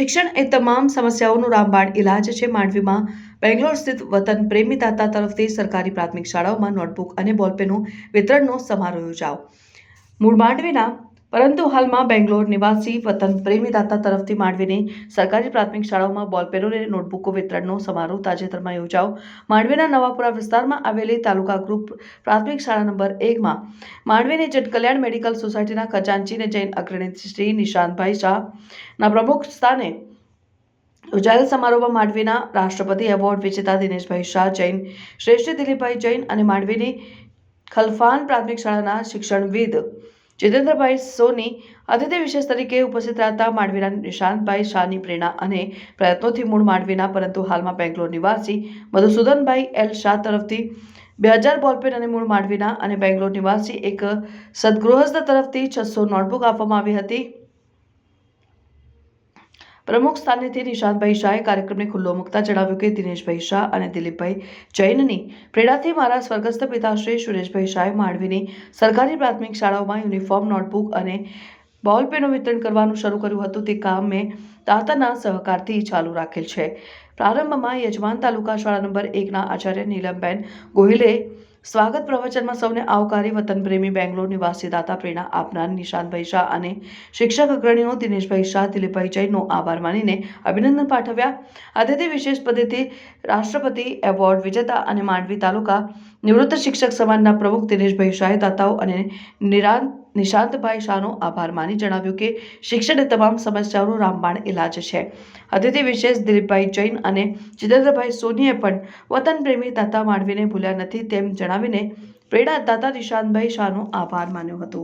શિક્ષણ એ તમામ સમસ્યાઓનું રામબાણ ઇલાજ છે. માંડવીમાં બેંગ્લોર સ્થિત વતન પ્રેમી દાતા તરફથી સરકારી પ્રાથમિક શાળાઓમાં નોટબુક અને બોલપેનનું વિતરણનો સમારોહ યોજાયો. મૂળ માંડવીના પરંતુ હાલમાં બેંગ્લોર નિવાસી વતન પ્રેમી દાતા તરફથી માંડવીની સરકારી પ્રાથમિક શાળાઓમાં બોલપેનો અને નોટબુકો વિતરણનો સમારોહ તાજેતરમાં યોજાયો. માંડવીના નવાપુરા વિસ્તારમાં આવેલી તાલુકા ગ્રુપ પ્રાથમિક શાળા નંબર એકમાં માંડવીની જટકલ્યાણ મેડિકલ સોસાયટીના ખજાનચી જૈન અગ્રણી શ્રી નિશાંતભાઈ શાહના પ્રમુખ સ્થાને યોજાયેલ સમારોહમાં માંડવીના રાષ્ટ્રપતિ એવોર્ડ વિજેતા દિનેશભાઈ શાહ, જૈન શ્રેષ્ઠ દિલીપભાઈ જૈન અને માંડવીની ખલફાન પ્રાથમિક શાળાના શિક્ષણવિદ જીતેન્દ્રભાઈ સોની અતિથિ વિશેષ તરીકે ઉપસ્થિત રહેતા માંડવીના નિશાંતભાઈ શાહની પ્રેરણા અને પ્રયત્નોથી મૂળ માંડવીના પરંતુ હાલમાં બેંગ્લોર નિવાસી મધુસૂદનભાઈ એલ શાહ તરફથી બે હજાર બોલપેન અને મૂળ માંડવીના અને બેંગ્લોર નિવાસી એક સદગૃહસ્થ તરફથી છસો નોટબુક આપવામાં આવી હતી. પ્રમુખ સ્થાનેથી નિશાંતભાઈ શાહે કાર્યક્રમને ખુલ્લો મૂકતા જણાવ્યું કે દિનેશભાઈ શાહ અને દિલીપભાઈ જૈનની પ્રેરણાથી મારા સ્વર્ગસ્થ પિતાશ્રી સુરેશભાઈ શાહે માંડવીની સરકારી પ્રાથમિક શાળાઓમાં યુનિફોર્મ, નોટબુક અને બોલ પેનનું વિતરણ કરવાનું શરૂ કર્યું હતું. તે કામ મેં તાતાના સહકારથી ચાલુ રાખેલ છે. પ્રારંભમાં યજમાન તાલુકા શાળા નંબર એકના આચાર્ય નીલમબેન ગોહિલે સ્વાગત પ્રવચનમાં સૌને આવકારી વતન પ્રેમી બેંગ્લોર નિવાસી દાતા પ્રેરણા આપનાર નિશાંતભાઈ શાહ અને શિક્ષક અગ્રણીઓ દિનેશભાઈ શાહ દિલીપભાઈ જૈનનો આભાર માનીને અભિનંદન પાઠવ્યા. અતિથિ વિશેષ પદેથી રાષ્ટ્રપતિ એવોર્ડ, વિજેતા અને માંડવી તાલુકા નિવૃત્ત શિક્ષક સમાજના પ્રમુખ દિનેશભાઈ શાહે દાતાઓ અને નિરાંત નિશાંતભાઈ શાહનો આભાર માની જણાવ્યું કે શિક્ષણ એ તમામ સમસ્યાઓનો રામબાણ ઇલાજ છે. અતિથિ વિશેષ દિલીપભાઈ જૈન અને જિતેન્દ્રભાઈ સોનીએ પણ વતન પ્રેમી દાતા માંડવીને ભૂલ્યા નથી તેમ જણાવીને પ્રેરણા દાતા નિશાંતભાઈ શાહનો આભાર માન્યો હતો.